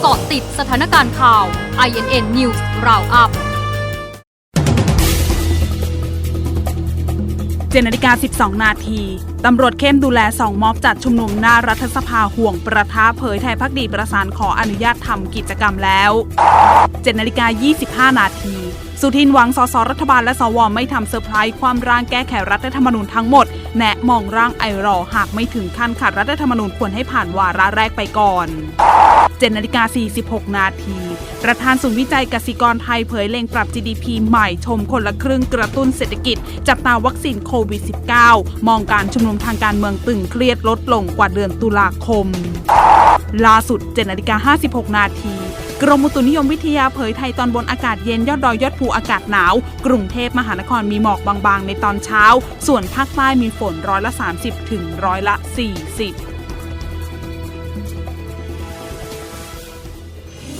เกาะติดสถานการณ์ข่าว INN News Roundup เจดนาฬิกา 12 นาที ตำรวจเข้มดูแลสองม็อบจัดชุมนุมหน้ารัฐสภาห่วงประท้าเผยไทยพักดีประสานขออนุญาตทำกิจกรรมแล้วเจ็นาฬิกา 25 นาทีสุทินหวังสสรัฐบาลและสวไม่ทำเซอร์ไพรส์ความร่างแก้ไขรัฐธรรมนูญทั้งหมด แนะมองร่างไอรอหากไม่ถึงขั้นขัดรัฐธรรมนูญควรให้ผ่านวาระแรกไปก่อน 7นาฬิกา46 นาที ประธานศูนย์วิจัยกสิกรไทยเผยเล็งปรับ GDP ใหม่ชมคนละครึ่งกระตุ้นเศรษฐกิจ จับตาวัคซีนโควิด -19 มองการชุมนุมทางการเมืองตึงเครียดลดลงกว่าเดือนตุลาคม ล่าสุด7นาฬิกา56 นาทีกรมอุตุนิยมวิทยาเผยไทยตอนบนอากาศเย็นยอดดอยยอดภูอากาศหนาว กรุงเทพมหานครมีหมอกบางๆ ในตอนเช้า ส่วนภาคใต้มีฝนร้อยละ 30 ถึงร้อยละ 40